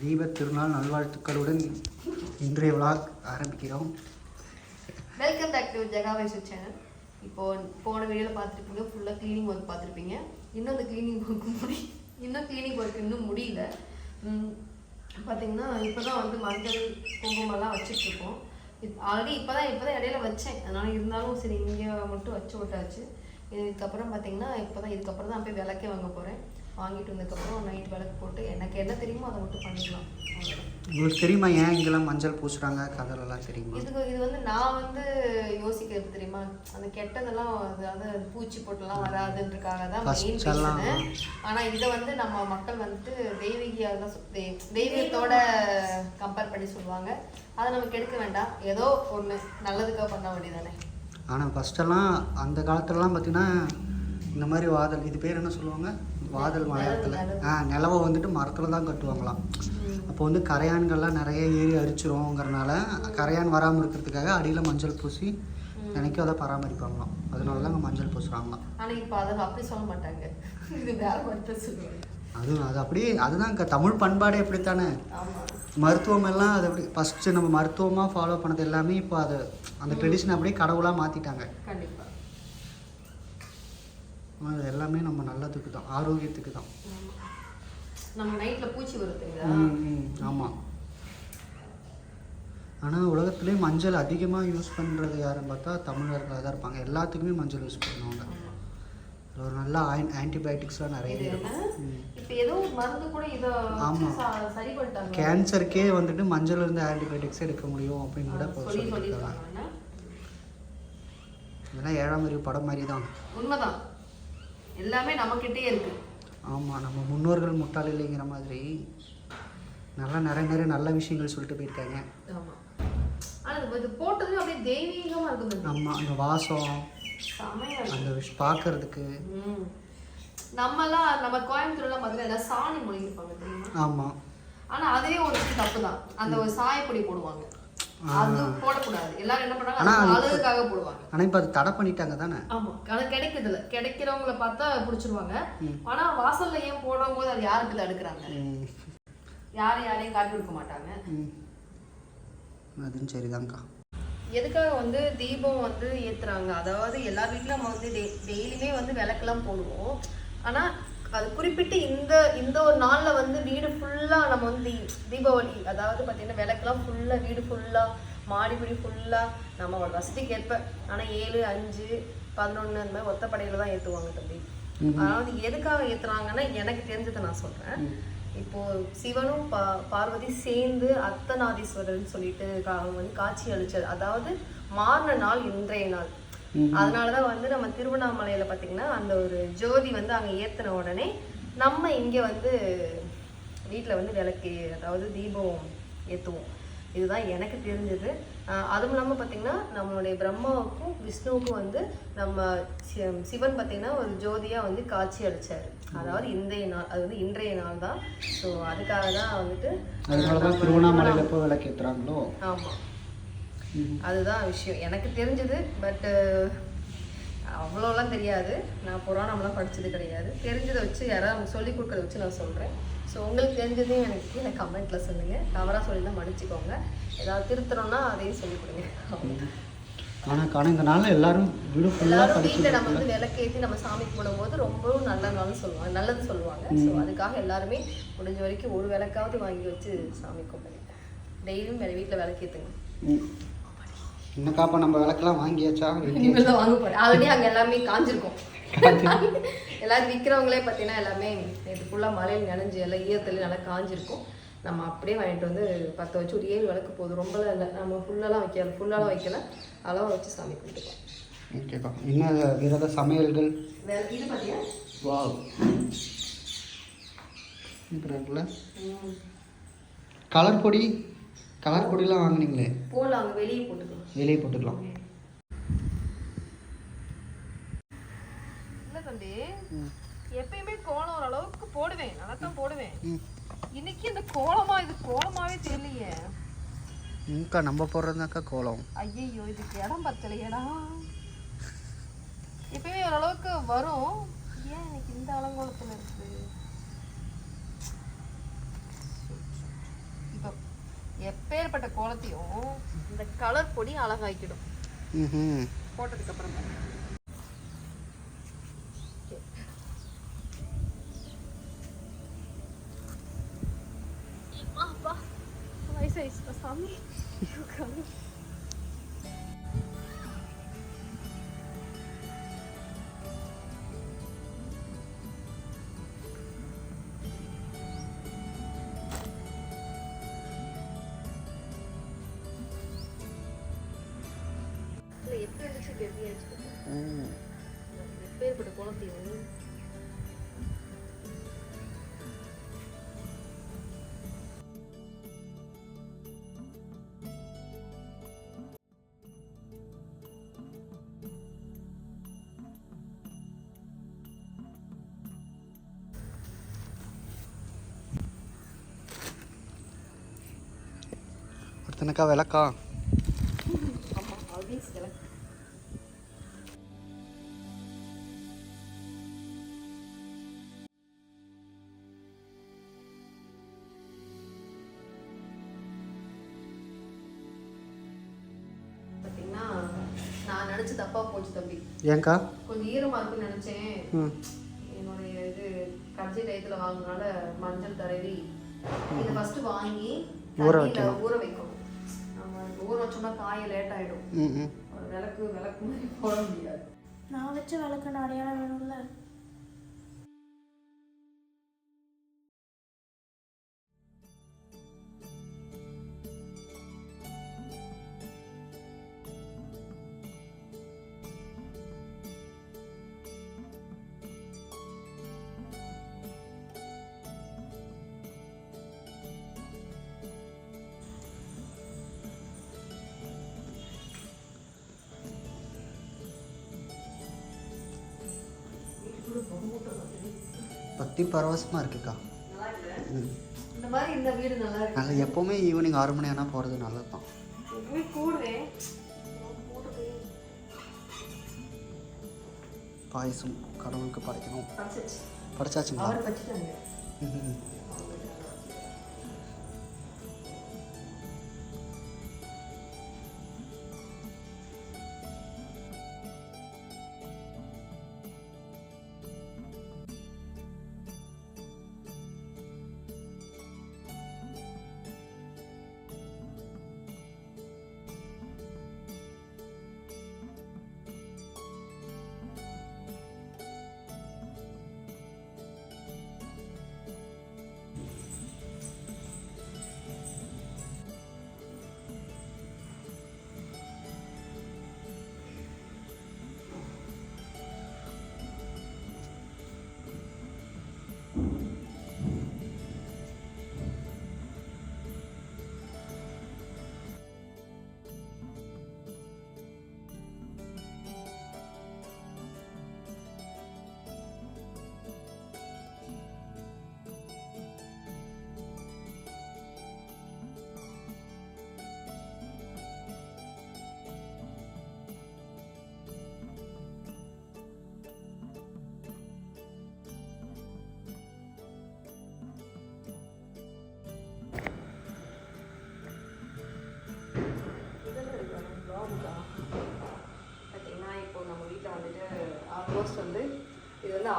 தீப திருநாள் நல்வாழ்த்துக்களுடன் இன்றைய விழாக் ஆரம்பிக்கிறோம். Welcome back to Jega Vaishu channel இப்போ போன வீடியோவில் பார்த்துருப்பீங்க ஃபுல்லாக க்ளீனிங் ஒர்க் பார்த்துருப்பீங்க. இன்னும் அந்த க்ளீனிங் ஒர்க் முடி இன்னும் க்ளீனிங் ஒர்க் இன்னும் முடியல. பார்த்தீங்கன்னா இப்போ தான் வந்து மஞ்சள் குங்குமம்லாம் வச்சுட்ருக்கோம். ஆல்ரெடி இப்போ தான் இப்போ தான் இடையில வச்சேன். அதனால் இருந்தாலும் சரி இங்கே மட்டும் வச்சு விட்டாச்சு. இதுக்கப்புறம் பார்த்தீங்கன்னா இப்போ தான் இதுக்கப்புறம் தான் போய் விளக்கே வாங்க போகிறேன் வாங்கிட்டு வந்ததுக்கப்புறம் நைட் விளக்கு போட்டு எனக்கு என்ன தெரியுமோ அதை மட்டும் பண்ணிக்கலாம். உங்களுக்கு தெரியுமா ஏன் இங்கெல்லாம் மஞ்சள் பூசுறாங்க? கதலெல்லாம் தெரியுமா? இதுக்கு இது வந்து நான் வந்து யோசிக்கிறது தெரியுமா? அந்த கெட்டதெல்லாம் அதாவது பூச்சி போட்டுலாம் வராதுன்றதுக்காக தான் மெயின் எல்லாம் ஆனா இதை வந்து நம்ம மக்கள் வந்து தெய்வீகியா தான் தெய்வீகத்தோட கம்பேர் பண்ணி சொல்லுவாங்க. அதை நம்ம கெடுக்க வேண்டாம். ஏதோ ஒண்ணு நல்லதுக்காக பண்ண வேண்டியதானே ஆனால் ஃபஸ்ட்டெல்லாம் அந்த காலத்துலலாம் பார்த்தீங்கன்னா இந்த மாதிரி வாதல் இது பேர் என்ன சொல்லுவாங்க? வாதல் மலையாளத்தில் நிலவு. ஆ நிலவை வந்துட்டு மரத்தில் தான் கட்டுவாங்களாம். அப்போ வந்து கரையான்கள்லாம் நிறைய ஏறி அரிச்சிருவோங்கிறனால கரையான் வராமல் இருக்கிறதுக்காக அடியில் மஞ்சள் பூசி நினைக்கும் அதை பராமரிப்பாங்களாம். அதனால தான் மஞ்சள் பூசுகிறாங்களாம் ஆனா இப்போ அதை அப்படி சொல்ல மாட்டாங்க. இது வேற மட்டும் சொல்லுவாங்க. அது அது அப்படியே அதுதான் தமிழ் பண்பாடே அப்படித்தானே? மருத்துவம் எல்லாம் அது அப்படி ஃபஸ்ட்டு நம்ம மருத்துவமாக ஃபாலோ பண்ணது எல்லாமே இப்போ அது அந்த ட்ரெடிஷன் அப்படியே கடவுளாக மாற்றிட்டாங்க கண்டிப்பா. அது எல்லாமே நம்ம நல்லதுக்கு தான் ஆரோக்கியத்துக்கு தான். நம்ம நைட்ல பூச்சி தெரியுதா? ஆமாம் ஆனால் உலகத்திலே மஞ்சள் அதிகமாக யூஸ் பண்ணுறது யாருன்னு பார்த்தா தமிழர்களாக தான் இருப்பாங்க. எல்லாத்துக்குமே மஞ்சள் யூஸ் பண்ணுவாங்க. ஒரு நல்ல ஆன்டிபயோட்டிக்ஸ்லாம் நிறைய இருக்கும். ம். இப்ப ஏதோ ஒரு மருந்து கூட இத ஆமா. ச- சரி பண்ணிட்டாங்க. கேன்சருக்கே வந்துட்டு மஞ்சள் இருந்து ஆன்டிபயோட்டிக்ஸ் எடுக்க முடியும் அப்படின்னு கூட சொல்லியிருக்காங்க? இதெல்லாம் ஏழாம் அறிவு படம் மாதிரி தான் உண்மைதான். எல்லாமே நம்மகிட்டே இருக்கு. ஆமாம் நம்ம முன்னோர்கள் முட்டாள் இல்லைங்கிற மாதிரி நல்லா நிறைய நிறைய நல்ல விஷயங்கள் சொல்லிட்டு போயிருக்காங்க. ஆமா. ஆனா இது- போட்டதும் அப்படியே தெய்வீகமா இருக்குது ஆமாம் அந்த வாசம். அந்த விஷ் பார்க்கறதுக்கு. நம்மலாம் நம்ம கோயம்புத்தூர்லாம் பார்த்தீங்கன்னா சாணி மொழியிருப்பாங்க தெரியுமா? ஆமாம் ஆனா அதே ஒரு தப்பு தான். அந்த ஒரு சாயப்பொடி போடுவாங்க. அது போடக்கூடாது. எல்லாரும் என்ன பண்ணாங்க? அழகுக்காக போடுவாங்க. ஆனால் இப்போ அது தடை பண்ணிட்டாங்க தானே? ஆமா. ஆனா இல்ல கிடைக்கிறவங்கள பார்த்தா புடிச்சிருவாங்க. ஆனா வாசல்ல ஏன் போடும் போது அது யாருக்கு தடுக்கிறாங்க. யாரும் யாரையும் காட்டி கொடுக்க மாட்டாங்க. அதுவும் சரிதான்க்கா. எதுக்காக வந்து தீபம் வந்து ஏத்துறாங்க? அதாவது எல்லா வீட்லயும் வந்து டெய்லியுமே வந்து விளக்கெல்லாம் போடுவோம். ஆனா அது குறிப்பிட்டு இந்த இந்த ஒரு நாள்ல வந்து வீடு ஃபுல்லா நம்ம வந்து தீபாவளி அதாவது பாத்தீங்கன்னா விளக்கெல்லாம் ஃபுல்லா வீடு ஃபுல்லா மாடிப்படி ஃபுல்லா நம்ம ஒரு வசதிக்கு ஏற்ப ஆனா ஏழு அஞ்சு பதினொன்னு அந்த மாதிரி ஒத்தப்படையில தான் ஏத்துவாங்க தம்பி. அதாவது எதுக்காக ஏத்துறாங்கன்னா எனக்கு தெரிஞ்சதை நான் சொல்றேன். இப்போ சிவனும் பா பார்வதி சேர்ந்து அர்த்தநாதீஸ்வரர்னு சொல்லிட்டு அவங்க வந்து காட்சி அளிச்சது அதாவது மாறின நாள் இன்றைய நாள். அதனாலதான் வந்து நம்ம திருவண்ணாமலையில பாத்தீங்கன்னா அந்த ஒரு ஜோதி வந்து அங்க ஏத்துன உடனே நம்ம இங்க வந்து வீட்ல வந்து விளக்கு அதாவது தீபம் ஏத்துவோம். இதுதான் எனக்கு தெரிஞ்சது. அதுவும் இல்லாமல் பார்த்தீங்கன்னா நம்மளுடைய பிரம்மாவுக்கும் விஷ்ணுவுக்கும் வந்து நம்ம சிவன் பார்த்தீங்கன்னா ஒரு ஜோதியாக வந்து காட்சி அளிச்சாரு. அதாவது இன்றைய நாள் அது வந்து இன்றைய நாள் தான் ஸோ அதுக்காக தான் வந்துட்டு திருவண்ணாமலையில் எப்போ விளக்கேற்றுறாங்களோ ஆமாம் அதுதான் விஷயம். எனக்கு தெரிஞ்சது பட்டு அவ்வளோலாம் தெரியாது. நான் புராணம்லாம் படிச்சது கிடையாது. தெரிஞ்சதை வச்சு யாராவது அவங்க சொல்லி கொடுக்கறத வச்சு நான் சொல்கிறேன் ஸோ உங்களுக்கு தெரிஞ்சதையும் எனக்கு கீழே கமெண்ட்டில் சொல்லுங்கள் தவறாக சொல்லி தான் மன்னிச்சுக்கோங்க. ஏதாவது திருத்தணும்னா அதையும் சொல்லிக் கொடுங்க. ஆனால் ஆனால் இந்த நாளில் எல்லாரும் வீடு ஃபுல்லாக வீட்டில் நம்ம வந்து விளக்கேற்றி நம்ம சாமி கும்பிடும்போது ரொம்பவும் நல்ல நாள்னு சொல்லுவாங்க. நல்லது சொல்லுவாங்க. ஸோ அதுக்காக எல்லாருமே முடிஞ்ச வரைக்கும் ஒரு விளக்காவது வாங்கி வச்சு சாமி கும்பிடுங்க. டெய்லியும் வீட்டில் விளக்கேற்றுங்க ம். என்னக்கா அப்போ நம்ம விளக்கெல்லாம் வாங்கியாச்சா? இனிமேல் தான் வாங்க போறேன். ஆல்ரெடி அங்க எல்லாமே காஞ்சிருக்கும். எல்லாரும் விற்கிறவங்களே பார்த்தீங்கன்னா எல்லாமே இது ஃபுல்லாக மழையில் நனைஞ்சு எல்லாம் ஈரத்துல நல்லா காஞ்சிருக்கும். நம்ம அப்படியே வாங்கிட்டு வந்து பற்ற வச்சு ஒரு ஏழு விளக்கு போதும். ரொம்பலாம் இல்லை நம்ம ஃபுல்லெல்லாம் வைக்கல ஃபுல்லாலாம் வைக்கல. அளவாக வச்சு சாமி கும்பிட்டுக்கலாம் ஓகேக்கா என்ன விரத சமையல்கள்? வேற இது பார்த்தியா வா கலர் பொடி? கலர் பொடிலாம் வாங்குனீங்களே? போடலாம் அங்கே வெளியே போட்டுக்கலாம். வெளியே போட்டுக்கலாம். இல்லை தம்பி எப்பயுமே கோலம் ஓரளவுக்கு போடுவேன். நல்லா தான் போடுவேன் இன்னைக்கு இந்த கோலமா இது கோலமாவே தெரியலையே. இங்கக்கா நம்ம போடுறதுனாக்கா கோலம். ஐயையோ இதுக்கு இடம் பத்தலையடா. இப்பவே ஓரளவுக்கு வரும். ஏன் எனக்கு இந்த அலங்கோலத்துல இருக்கு? எப்பேற்பட்ட கோலத்தையும் இந்த கலர் பொடி அழகாக்கிடும். போட்டதுக்கு அப்புறம். சாமி. எப்பேற்பட்ட குழந்தையும் ஒருத்தனுக்கா விளக்கா? ஏங்க்கா கொஞ்சம் ஈரமா இருக்குன்னு நினைச்சேன். என்னுடைய இது கடைசி டயத்துல வாங்கினால மஞ்சள் தடவி இதை ஃபர்ஸ்ட் வாங்கி ஊற வைக்கணும். ஊற வைக்கணும். ஊற வச்சோம்னா காய லேட் ஆயிடும். ம் ம். ஒரு விளக்கு விளக்கு மாதிரி போட முடியாது. நான் வச்ச விளக்கு அடையாளம் வேணும்ல? பத்தி பரவசமாக இருக்குக்கா. இந்த மாதிரி இந்த வீடு நல்லா இருக்கு எப்போவுமே ஈவினிங் ஆறு மணி ஆனால் போகிறது நல்லது தான் பாயசம் கடவுளுக்கு படைக்கணும். படைச்சாச்சுங்களா?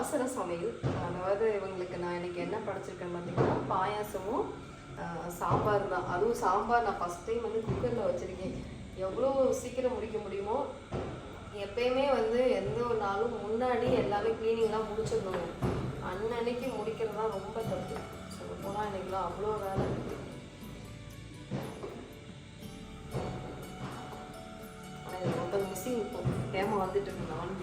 அவசர சமையல். அதாவது இவங்களுக்கு நான் இன்னைக்கு என்ன படைச்சிருக்கேன்னு பார்த்தீங்கன்னா பாயாசமும் சாம்பார் தான். அதுவும் சாம்பார் நான் ஃபஸ்ட் டைம் வந்து குக்கரில் வச்சுருக்கேன். எவ்வளோ சீக்கிரம் முடிக்க முடியுமோ எப்பயுமே வந்து எந்த ஒரு நாளும் முன்னாடி எல்லாமே க்ளீனிங்லாம் முடிச்சிடணும் அன்னன்னைக்கு முடிக்கிறது தான் ரொம்ப தப்பு. சொல்ல போனால் இன்னைக்கெல்லாம் அவ்வளோ வேலை. இருக்குது ஆனால் இது ரொம்ப மிஸ்ஸிங் இப்போ. ஏமா வந்துட்டு இருக்கு நான்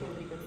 தோன்றுகிறது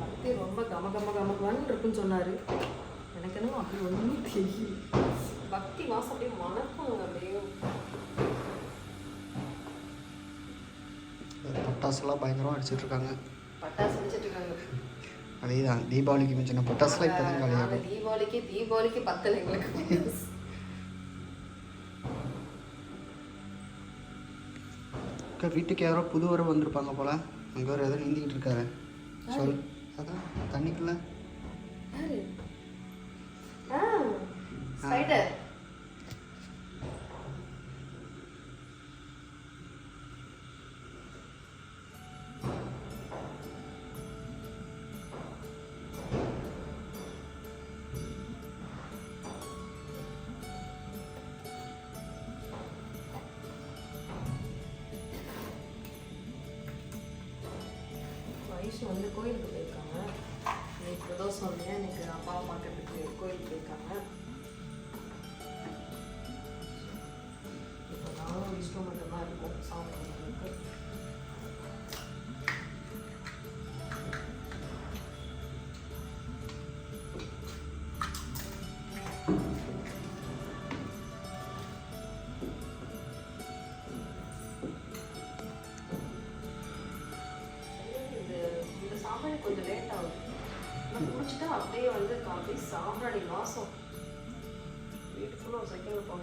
பக்தி ரொம்ப கம கம கமகமன்னு இருக்குன்னு சொன்னாரு. எனக்கு என்னமோ அப்படி ஒன்றுமே தெரியல. பக்தி வாசம் அப்படியே மணக்கும் அப்படியே பட்டாசுலாம் பயங்கரமாக அடிச்சிட்டு அதே தான் தீபாவளிக்கு மிஞ்சின பட்டாசுலாம் இப்போ தான் காலியாகும். தீபாவளிக்கு தீபாவளிக்கு பத்தல எங்களுக்கு. அக்கா வீட்டுக்கு யாரோ புது வர வந்திருப்பாங்க போல. அங்கே ஒரு ஏதோ நீந்திக்கிட்டு இருக்காரு. சொல். அதான் தண்ணிக்குள்ள. வந்து கோயிலுக்கு போயிருக்காங்க. இன்னைக்கு பிரதோஷம் சொன்னேன் எனக்கு அப்பாவை பார்க்கறதுக்கு கோயிலுக்கு போயிருக்காங்க. இப்போ நானும் விஷ்ணு மட்டும்தான் இருக்கும் சாமி கொஞ்சம் லேட் ஆகுது. நான் குடிச்சிட்டா அப்படியே வந்து காஃபி சாம்பிராணி வாசம். வீட்டுக்குள்ள ஒரு செகண்ட் போக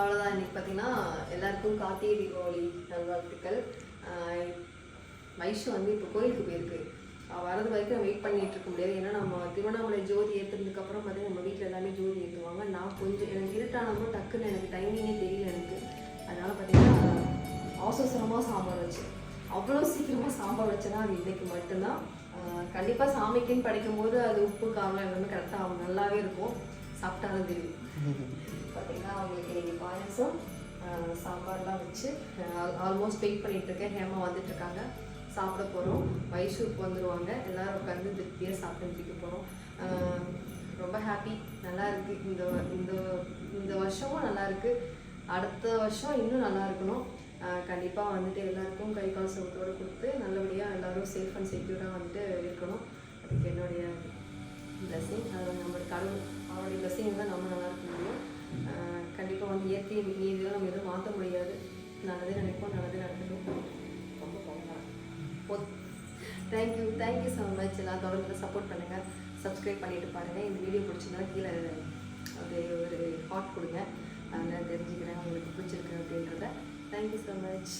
அவ்வளோதான் இன்னைக்கு பார்த்தீங்கன்னா எல்லாருக்கும் கார்த்திகை தீபாவளி நல்வாழ்த்துக்கள். ஆஹ் வைஷு வந்து இப்போ கோயிலுக்கு போயிருக்கு. வரது வரைக்கும் நான் வெயிட் பண்ணிட்டு இருக்க முடியாது. ஏன்னா நம்ம திருவண்ணாமலை ஜோதி ஏற்றுனதுக்கப்புறம் பார்த்தீங்கன்னா நம்ம வீட்டில் எல்லாமே ஜோதி ஏற்றுவாங்க நான் கொஞ்சம் எனக்கு இருட்டானதும் டக்குன்னு எனக்கு டைமிங்கே தெரியல எனக்கு. அதனால் பார்த்தீங்கன்னா அவசரமாக சாம்பார் வச்சு அவ்வளோ சீக்கிரமாக சாம்பார் வச்சேன்னா அது இன்றைக்கு மட்டும்தான். கண்டிப்பாக சாமிக்குன்னு படைக்கும்போது அது உப்பு காரம் எல்லாமே கரெக்டாக அவங்க நல்லாவே இருக்கும். சாப்பிட்டாலும் தெரியும். பார்த்தீங்கன்னா அவங்களுக்கு நீங்கள் பாயசம் சாம்பார்லாம் வச்சு ஆல்மோஸ்ட் வெயிட் பண்ணிகிட்ருக்கேன் ஹேமா வந்துட்டுருக்காங்க. சாப்பிட போகிறோம் மைசூருக்கு வந்துடுவாங்க எல்லோரும் உட்காந்து திருப்தியாக சாப்பிட்டு போகிறோம் ரொம்ப ஹாப்பி நல்லா இருக்குது இந்த வ- இந்த இந்த வருஷமும் நல்லா இருக்குது அடுத்த வருஷம் இன்னும் நல்லா இருக்கணும். கண்டிப்பாக வந்துட்டு எல்லாருக்கும் கை கால் சுகத்தோடு கொடுத்து நல்லபடியாக எல்லாரும் சேஃப் அண்ட் செக்யூராக வந்துட்டு இருக்கணும். அதுக்கு என்னுடைய பிளஸிங் அது நம்ம கடவுள் அவருடைய பிளஸிங் தான் நம்ம நல்லா இருக்க முடியும். கண்டிப்பாக வந்து இயற்கை நீதிலாம் நம்ம எதுவும் மாற்ற முடியாது. நல்லதே நினைப்போம் நல்லதே நடக்கட்டும். ரொம்ப போகலாம் தேங்க்யூ தேங்க்யூ ஸோ மச் எல்லாம் தொடர்ந்து சப்போர்ட் பண்ணுங்கள் சப்ஸ்கிரைப் பண்ணிட்டு பாருங்கள் இந்த வீடியோ பிடிச்சிருந்தா கீழே அப்படியே ஒரு ஹாட் கொடுங்க. அதில் தெரிஞ்சுக்கிறேன் உங்களுக்கு பிடிச்சிருக்கு அப்படின்றத. Thank you so much